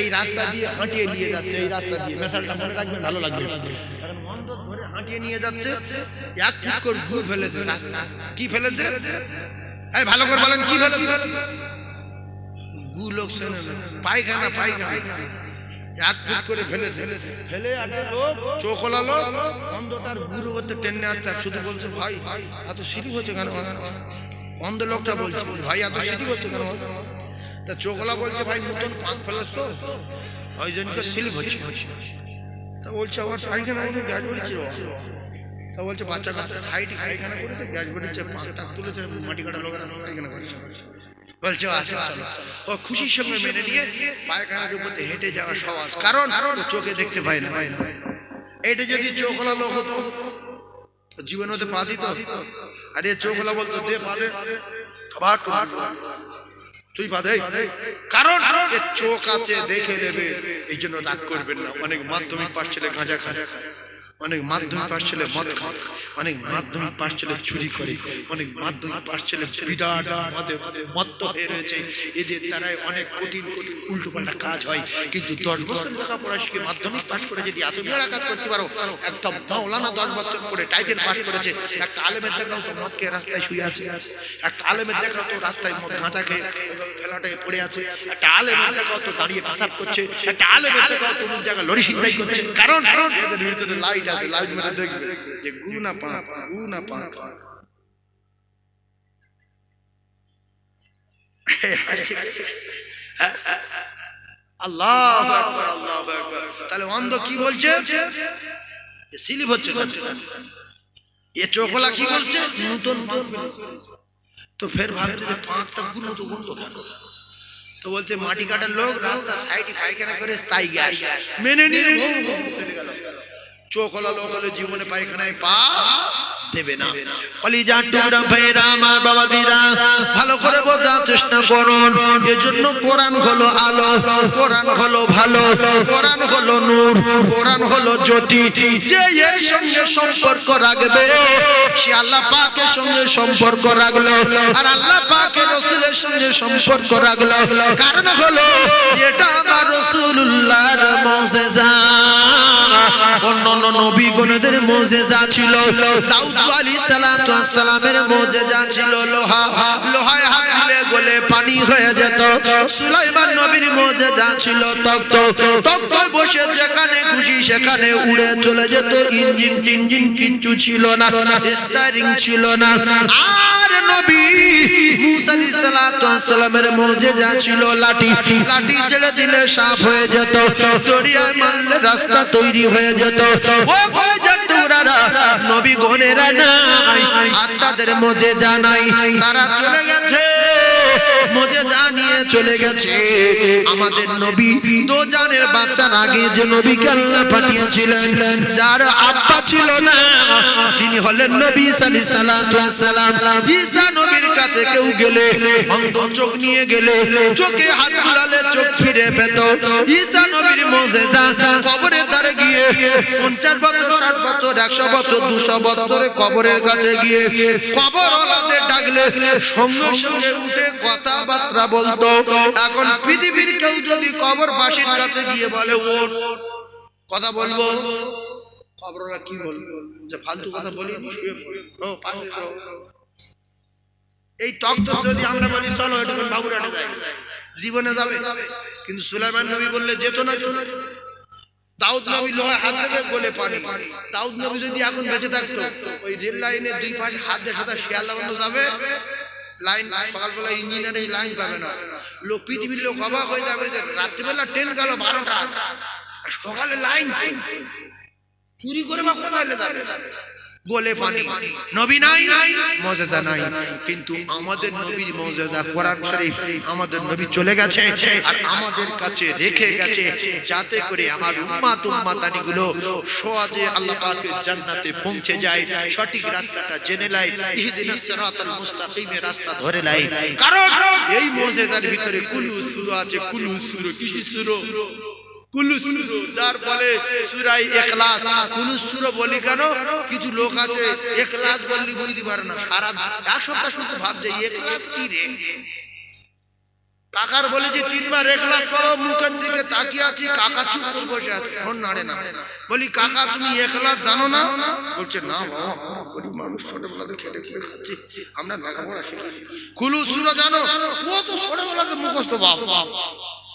এই রাস্তা দিয়ে হাঁটিয়ে নিয়ে যাচ্ছে, এই রাস্তা দিয়ে। মেশালটা মনে রাখবেন ভালো লাগবে। হাঁটিয়ে নিয়ে যাচ্ছে, এক ফেলেছে রাস্তা। কি ফেলেছে? এই ভালো করে বলেন, কি ফেলেছে? গু লোক পায়খানা পায়খানা। এক ফুট করে ফেলে চোখ অন্ধটার গুরু টেনে শুধু বলছে, ভাই, এত সিঁড়ি হচ্ছে কেন? অন্ধ লোকটা বলছে, ভাই, এত সিঁড়ি হচ্ছে কেন? তা চোখলা বলছে, ভাই, নতুন পাক ফেলেছ তো। ওই জনকে স্লিপ হচ্ছে। তা বলছে আমার পায়খানা গ্যাস বেরিয়েছে তা বলছে, বাচ্চা কাচ্চা সাইড পায়খানা করেছে, গ্যাস বেরিয়েছে পাকটা তুলেছে, মাটি কাটা লোকেরা পায়খানা করেছে। বলছে আচ্ছা চলো। ও খুশির সঙ্গে মেনে নিয়ে পায়খানার উপর হেঁটে যাওয়া সহজ। কারণ চোখে দেখতে পায় না। এটা যদি চোখলা লোক হতো, জীবন হতে পা দিত আরে চোখলা বলতো, দে পা দে। তুই বাধে। কারণ চোখ আছে, দেখে নেবে। এই জন্য রাগ করবেন না। অনেক মাধ্যমিক পাশ ছেলে গাঁজা খায়। অনেক মাধ্যমিক পাশ ছেলে মদ খায়, অনেক মাধ্যমিক পাশ ছেলে চুরি করে, অনেক মাধ্যমিক পাশ ছেলে বিরাট মদে মত্ত হয়ে রয়েছে। এদের দ্বারাই অনেক কঠিন কঠিন উল্টো পাল্টা কাজ হয়। কিন্তু দশ বছর লেখাপড়া শিখে মাধ্যমিক পাশ করে যদি এত বিরাট কাজ করতে পারো, একটা মাওলানা দশ বছর করে টাইটেল পাশ করেছে, একটা আলেমের দেখাও তো মদ খেয়ে রাস্তায় শুয়ে আছে, একটা আলেমের দেখাও তো রাস্তায় মদ গাঁজা খেয়ে ফেলাটায় পড়ে আছে, একটা আলেমের দেখাও তো দাঁড়িয়ে পেশাব করছে, একটা আলেমের দেখাও তো জায়গায় লড়ি সিন্দাই করছে। কারণ এদের ভিতরে লাইট আছে লাইট মেরে দেখবে যে গু না পাক গু না পাক আল্লাহ আকবার আল্লাহ আকবার তাহলে অন্ধ কি বলছে স্লিপ হচ্ছে এ চোখলা কি বলছে নতুন পাক তো ফের ভাবছে যে পাঁকটা গুলো তো গন্ধ কেন তো বলছে মাটি কাটার লোক রাস্তা সাইডে পায়খানা করে তাই গ্যাস মেনে নিয়ে ভৌ ভৌ চলে গেল চোখ হলো লোক হলো জীবনে পায়খানায় পা দেবে না। কলিজার টুকরা ভাইরা আমার বাবা দিরা ভালো করে বোঝার চেষ্টা করুন। এজন্য কোরআন হলো আলো কোরআন হলো ভালো কোরআন হলো নূর কোরআন হলো জ্যোতি। যে এর সঙ্গে সম্পর্ক রাখবে সে আল্লাহ পাকের সঙ্গে সম্পর্ক রাখল আর আল্লাহ পাকের রসুলের সঙ্গে সম্পর্ক রাখল। কারণ হলো এটা আমার রসুল্লাহর মজেজা অন্য নবী গণদের মজেজা ছিল। দাউদ আলী সালাতু সালামের মজেজা ছিল লোহা। লোহায় হাত দিলে গলে পানি হয়ে যেত। সুলাইমান নবীর মোজেজা ছিল তক্ত। তক্ত বসে যেখানে খুশি সেখানে উড়ে চলে যেত। ইঞ্জিন টিঞ্জিন কিচ্ছু ছিল না স্টারিং ছিল না। সালামের মজেজা ছিল লাঠি। লাঠি ছেড়ে দিলে সাফ হয়ে যেত, দড়িয়ায় মারলে রাস্তা তৈরি হয়ে যেত। নবী গনেরা নাই আত্মাদের তাদের মজে জানাই তারা চলে গেছে। মজে জানিয়ে চলে গেছে। আমাদের নবী আগে যে পাঠিয়েছিলেন, যার আব্বা ছিল না তিনি হলেন নবী সালি সালাম ঈসা নবীর কাছে কেউ গেলে, অন্ধ চোখ নিয়ে গেলে, চোখে হাত বুলালে চোখ ফিরে পেত। ঈসা নবীর মজেজা কবরে গিয়ে পঞ্চাশ বছর, ষাট বছর, একশো বছর, দুশো বছরে কবরের কাছে গিয়ে কবর ওলাদের সঙ্গে সঙ্গে উঠে কথাবার্তা বলতো। এখন পৃথিবীর কেউ যদি কবর বাসীর কাছে গিয়ে বলে, ওঠ। কথা বলব? খবররা কি বলবে? যে ফালতু কথা বলি। এই তক্ত যদি আমরা বলি, চলো একটু বাবুরাটে যাই। জীবনে যাবে। কিন্তু সুলাইমান নবী বললে যেত না। দাউদ নবী লোহায় হাত দেবে গোলে পানি। দাউদ নবী যদি এখন বেঁচে থাকতো, ওই রেল লাইনে দুই পাশে হাত দিয়ে সাথে শিয়ালদা বন্ধ যাবে। লাইন, সকালবেলা ইঞ্জিনিয়ার এই লাইন পাবে না। লোক, পৃথিবীর লোক অবাক হয়ে যাবে যে রাত্রিবেলা ট্রেন গেল বারোটা সকালে লাইন চুরি করে বা কোথায় যাবে? গোলে পানি নবী নাই, মজেজা নাই। কিন্তু আমাদের নবীর মজেজা কোরআন শরীফ আমাদের নবী চলে গেছে আর আমাদের কাছে রেখে গেছে যাতে করে আমার উম্মাত উম্মাতানি গুলো সহজে আল্লাহ পাকের জান্নাতে পৌঁছে যায়, সঠিক রাস্তাটা জেনে লাই ইহদিনাস সিরাতাল মুস্তাকিমের রাস্তা ধরে লাই কারণ এই মজেজার ভিতরে কুলু সুরো আছে, কুলু সুরো কিসি সুরো? যার কুলু বলি কেন? কিছু লোক আছে বুঝতে পারে না। কাকার বলে যে তিনবার এখলাস পড়ো, মুখের দিকে তাকিয়ে আছি, কাকা চুপ করে বসে আছে, ফোন নাড়ে না। বলি, কাকা, তুমি এখলাস জানো না? বলছে, না গরিব মানুষ খাচ্ছি। আমরা লেখাপড়া শিখি। জানো, ও তো ছোটবেলাতে মুখস্থ বাপ।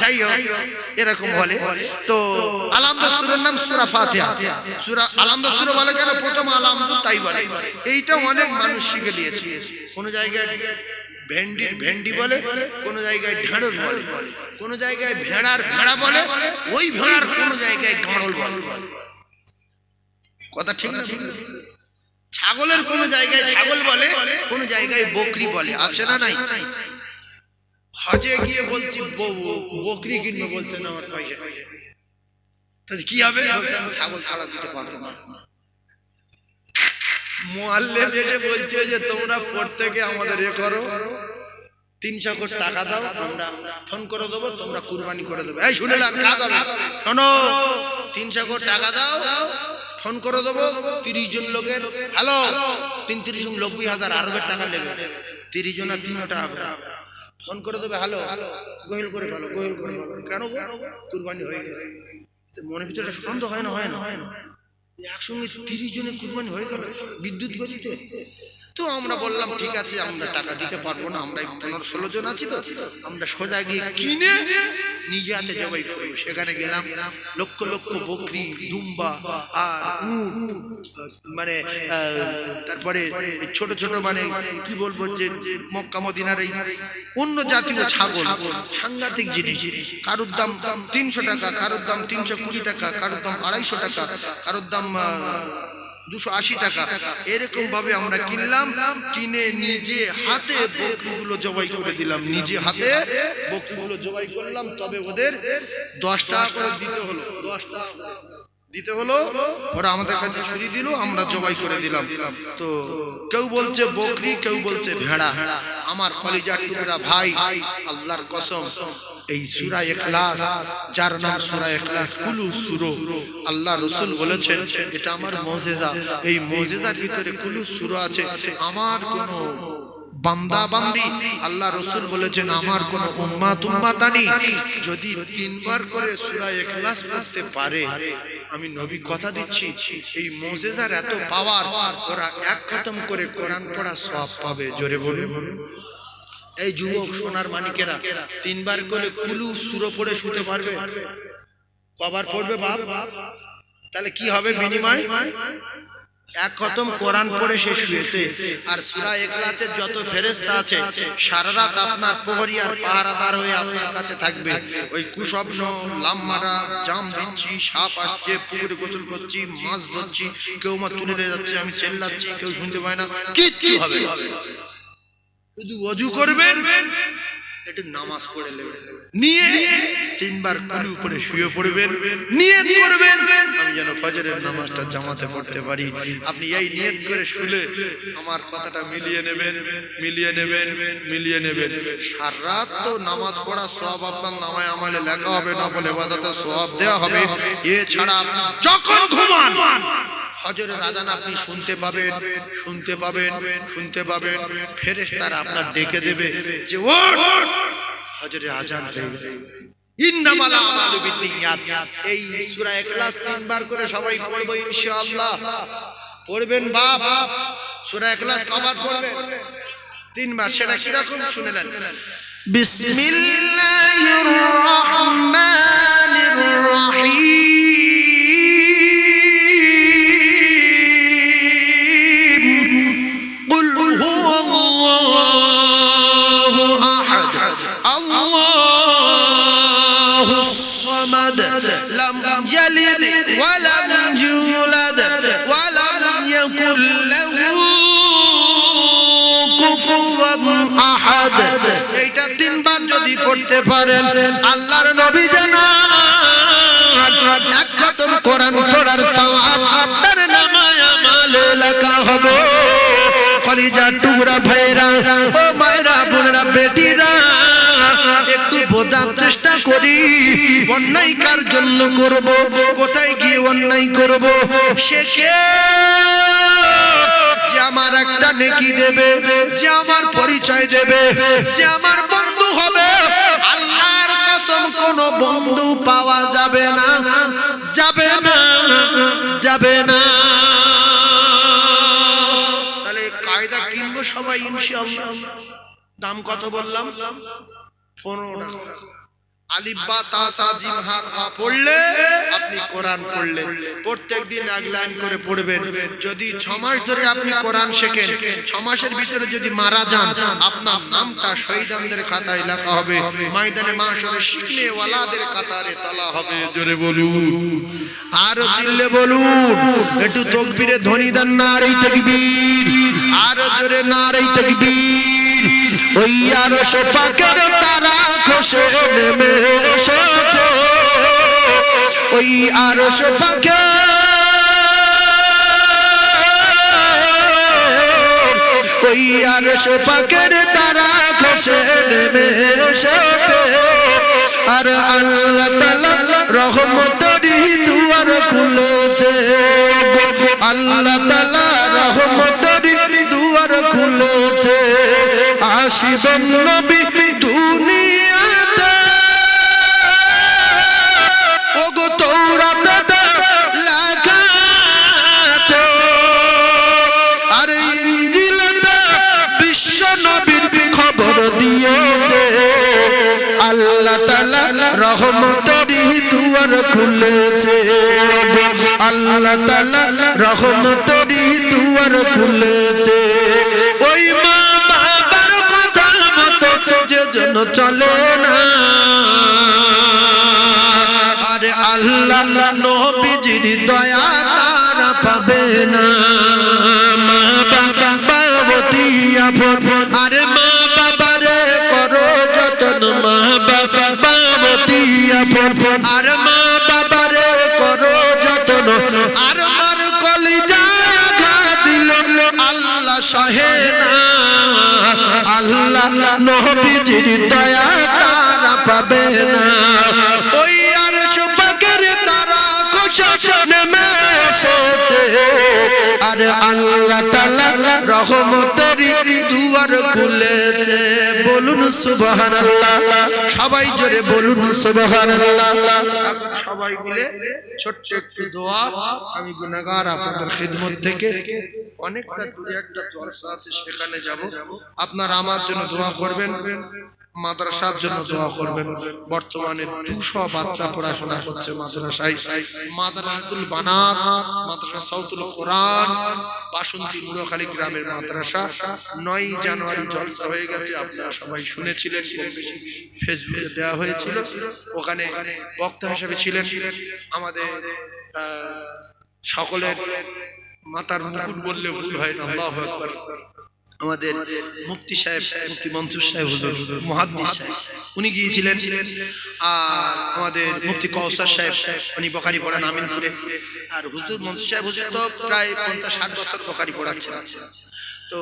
যাই হোক, এরকম বলে তো আলামদা সুরের নাম সুরা ফাতিহা। সুরা আলামদা সুরা বলে কেন? প্রথম আলামদু তাই বলে। এইটা অনেক মানুষ শিখে দিয়েছে। কোন জায়গায় ভেন্ডির ভেন্ডি বলে, কোন জায়গায় ঢেঁড়স বলে। কোন জায়গায় ভেড়ার ভেড়া বলে, ওই ভেড়ার কোন জায়গায় গাঁড়ল বলে। কথা ঠিক না? ছাগলের কোন জায়গায় ছাগল বলে, কোন জায়গায় বকরি বলে। আছে না নাই? হজে গিয়ে বলছি বকরি কিনবো বলছে না আমার পয়সা। তাহলে কি হবে? ছাগল ছাড়া দিতে পারব না। মোয়াল্লেম এসে বলছে যে, তোমরা প্রত্যেকে আমাদের এ করো। তিনশো কোটি টাকা দাও, আমরা ফোন করে দেবো, তোমরা কুরবানি করে দেবো। এই শুনে কাজ হবে। শোনো তিনশো কোটি টাকা দাও, ফোন করে দেবো, তিরিশ জন লোকের। হ্যালো, তিন তিরিশ জন, নব্বই হাজার আরবের টাকা নেবে। তিরিশ জন আর তিনশো টাকা। ফোন করে দেবে হ্যালো গোহেল করে ভালো, গোহেল করে ভালো। কেন? কুরবানি হয়ে গেছে। মনে ভিতরে একটা সন্দেহ হয় না হয় না হয় না? একসঙ্গে তিরিশ জনের কুরবানি হয়ে গেল, বিদ্যুৎ গতিতে। তো আমরা বললাম, ঠিক আছে, আমরা টাকা দিতে পারব না, আমরা পনেরো ষোলো জন আছি তো, আমরা সোজা গিয়ে কিনে নিজে হাতে জবাই করব। সেখানে গেলাম, লক্ষ লক্ষ বকরি, দুম্বা আর মানে তারপরে ছোট ছোট মানে কি বলব যে মক্কা মদিনার এই অন্য জাতীয় ছাগল, সাংঘাতিক জিনিস। কারোর দাম তিনশো টাকা, কারোর দাম তিনশো কুড়ি টাকা, কারোর দাম আড়াইশো টাকা, কারোর দাম দুশো আশি টাকা। এরকম ভাবে আমরা কিনলাম, কিনে নিজে হাতে বকরিগুলো জবাই করে দিলাম, নিজে হাতে বকরিগুলো জবাই করলাম, তবে ওদের দশ টাকা করে দিতে হলো, দশ টাকা দিতে হলো, ওরা আমাদের কাছে ছুরি দিল, আমরা জবাই করে দিলাম। তো কেউ বলছে বকরি, কেউ বলছে ভেড়া। আমার কলিজার টুকরা ভাই, আল্লাহর কসম এই সূরা ইখলাস, যার নাম সূরা ইখলাস, কুলু সুরো। আল্লাহ রসুল বলেছেন, এটা আমার মজেজা। এই মজেজার ভিতরে কুলু সুরো আছে। আমার কোনো বান্দা বান্দি, আল্লাহ রসুল বলেছেন, আমার কোন উম্মাত উম্মাতানি যদি তিনবার করে সূরা ইখলাস পড়তে পারে, আমি নবী কথা দিচ্ছি, এই মোজেজার এত পাওয়ার, ওরা এক খতম করে কোরআন পড়া সব পাবে। জোরে বলুন। এই যুবক সোনার মানিকেরা, তিনবার করে কুলু সুরো পড়ে শুতে পারবে? কবার পড়বে বাপ? তাহলে কি হবে বিনিময়? এক খতম কোরআন পড়ে সে শুয়েছে আর সূরা ইখলাসের যত ফেরেশতা আছে, সারা রাত আপনার প্রহরী আর পাহারাদার হয়ে আপনার কাছে থাকবে। ওই কুস্বপ্ন লাম্মারা, জাম দিচ্ছি, সাপ আসছে, পুকুরে গোসল করছি, মাছ ধরছি, কেউ মা তুলে যাচ্ছে, আমি চেল্লাচ্ছি, কেউ শুনতে পায় না, কিচ্ছু হবে। শুধু অজু করবেন, একটু নামাজ পড়ে নেবেন। নিয়ে তিনবার কুলি উপরে শুয়ে পড়বেন, নিয়ত করবেন। আমি যেন ফজরের নামাজটা জামাতে পড়তে পারি। আপনি এই নিয়ত করে শুলে আমার কথাটা মিলিয়ে নেবেন মিলিয়ে নেবেন মিলিয়ে নেবেন। সার রাত তো নামাজ পড়া সব আপনার নামায় আমালে লেখা হবে না বলে বাদাতে সব দেওয়া হবে। এছাড়া আপনি যখন ঘুমান ফজরের আজান আপনি শুনতে পাবেন শুনতে পাবেন শুনতে পাবেন। ফেরেশতারা আপনার ডেকে দেবে যে, ওঠ ফজরের আজান এই সূরা তিনবার করে সবাই পড়বেন সূরা পড়বেন? তিনবার, সেটা বিসমিল্লাহির রহমানির এইটা তিনবার যদি পড়তে পারেন, আল্লাহর নবী জানান এক খতম কোরআন পড়ার সওয়াব আপনার নামায় আমালে লেখা হবে কলিজার টুকরা ভাইরা, ও মায়েরা বেটিরা, একটু বোঝার চেষ্টা করি, অন্যায় কার জন্য করব, কোথায় গিয়ে অন্যায় করব কে? যে আমার একটা নেকি দেবে, যে আমার পরিচয় দেবে, যে আমার বন্ধু হবে, আল্লাহর কসম কোন বন্ধু পাওয়া যাবে না যাবে না যাবে না। তাহলে কায়দা কিনবো সবাই ইনশাআল্লাহ। দাম কত বললাম? পনেরো টাকা। যদি ছ মাস ধরে আপনি কোরআন শেখেন, ছ মাসের ভিতরে যদি মারা যান, আপনার নামটা শহীদানদের খাতায় লেখা হবে। ময়দানে মাসরে শিখলে ওয়ালাদের কাতারে তালা হবে। জোরে বলুন। আরও চিল্লে বলুন। একটু তকবীরে ধ্বনি দেন না আর এই তকবীর। আরও জোরে না আর এই তকবীর। ওই আরও সোপাকের তারা খসে নেমে এসেছে। ওই আরও সোপাকে ওই আর সোপাকের তারা খসে নেমে এসেছে। আর আল্লাহ তালা রহমতরি দুয়ার খুলেছে আল্লাহ তালা রহমতরি দুয়ার খুলেছে। আসিবেন নবী দুনিয়াতে। ওগো তৌরাতে লেখা আছে আরে ইঞ্জিলতে বিশ্ব নবীর খবর দিয়েছে। আল্লাহ তাআলা রহমতেরই দুয়ার খুলেছে। আল্লাহ তাআলা রহমতেরই দুয়ার খুলেছে। চলে না। আরে আল্লাহ, নবীজির দয়া তারা পাবে না। মা বাবা আপন। আরে মা বাবারে করো যতন। মা বাবা বাবতী আপন। আর মা বাবারে করো যতন। আর মার আঘাত দিল। আল্লাহ সহে না। আল্লাহ পাবে না। সবাই জোরে বলুন সবাই ছোট্ট একটু দোয়া। আমি গুনাহগার আপনাদের খিদমত থেকে অনেকটা দূরে একটা জলসা আছে, সেখানে যাব। আপনারা আমার জন্য দোয়া করবেন। মাদ্রাসার জন্য দোয়া করবেন। বর্তমানে দুশো বাচ্চা পড়াশোনা করছে মাদ্রাসায়। মাদ্রাসাতুল বানাত মাদ্রাসা সাউতুল কোরআন, বাসন্তী মুড়াখালী গ্রামের মাদ্রাসা। নয় জানুয়ারি জলসা হয়ে গেছে, আপনারা সবাই শুনেছিলেন ফেসবুকে দেওয়া হয়েছিল। ওখানে বক্তা হিসেবে ছিলেন আমাদের সকলের মাতার মুকুট বললে ভুল হয় না, আল্লাহু আকবার। আমাদের মুফতি সাহেব, মুফতি মনসুর সাহেব, হুজুর মুহাদ্দিস সাহেব, উনি গিয়েছিলেন। আর আমাদের মুফতি কৌসার সাহেব, উনি বখারি পড়ান আমিনপুরে। আর হুজুর মনসুর সাহেব, হুজুর তো প্রায় পঞ্চাশ ষাট বছর বখারি পড়াচ্ছেন। তো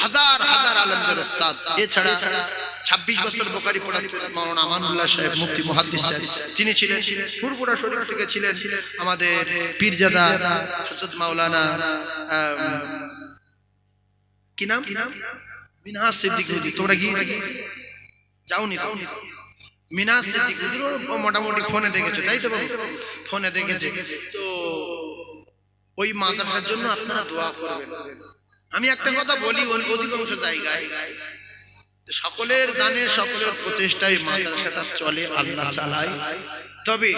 হাজার হাজার আলমদের ওস্তাদ, এছাড়া ছাব্বিশ বছর বোকারি পড়াচ্ছেন মৌলানা আমানুল্লাহ সাহেব, মুফতি মুহাদ্দিস সাহেব। তিনি ছিলেন ফুরপুরা শরীফ থেকে ছিলেন আমাদের পীরজাদা হজরত মাওলানা কি নাম? মিনহাজ সিদ্দিক হুজুর তোমরা কি যাওনি তো? মিনাজ সিদ্দিক হুজুর মোটামুটি ফোনে দেখেছ তাই তো বাবু? ফোনে দেখেছে। তো ওই মাদ্রাসার জন্য আপনারা দোয়া করবেন। আমি একটা কথা বলি অধিকাংশ জায়গায় সকলের দানে সকলের প্রচেষ্টায় মাদ্রাসাটা চলে আল্লাহ চালায়। তবে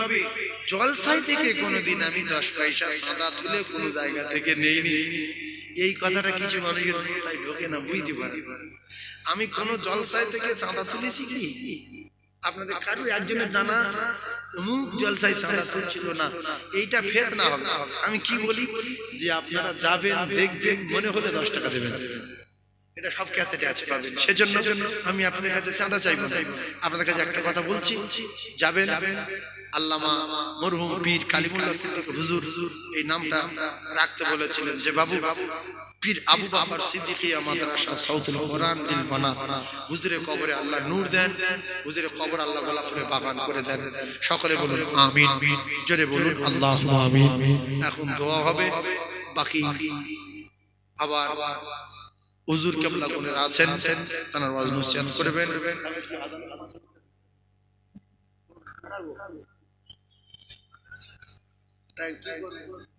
জলসাই থেকে কোনোদিন আমি দশ পয়সা সাদা তুলে কোনো জায়গা থেকে নেইনি। এই কথাটা কিছু মানুষের মাথায় ঢোকে না, বুঝতে পারে আমি কোন জলসায় থেকে চাঁদা তুলেছি কি? আপনাদের কারোর একজনের জানা? অমুক জলসায় চাঁদা তুলছিল না। এইটা ফেত না হবে। আমি কি বলি? যে আপনারা যাবেন, দেখবেন, মনে হলে দশ টাকা দেবেন। এটা সব ক্যাসেটে আছে, পাবেন। সেজন্য আমি আপনাদের কাছে চাঁদা চাইব। আপনাদের কাছে একটা কথা বলছি। যাবেন আল্লামা মরহুম পীর কালিমুল্লাহ সিদ্দিক হুজুর এই নামটা রাখতে বলেছিলেন যে, বাবু, পীর আবু বাকর সিদ্দিকিয়া মাদ্রাসা সাউথুল কোরআন লিল বানাত হুজুরে কবরে আল্লাহ নূর দেন হুজুরে কবর আল্লাহ গোলাপ ফুলে বাগান করে দেন। সকলে বলুন, আমিন। জোরে বলুন, আল্লাহ আমিন। এখন দোয়া হবে, বাকি আবার হুজুর কেবলা গুণের আছেন, তার ওয়াজ নসিহত করবেন। তাই কি করবেন?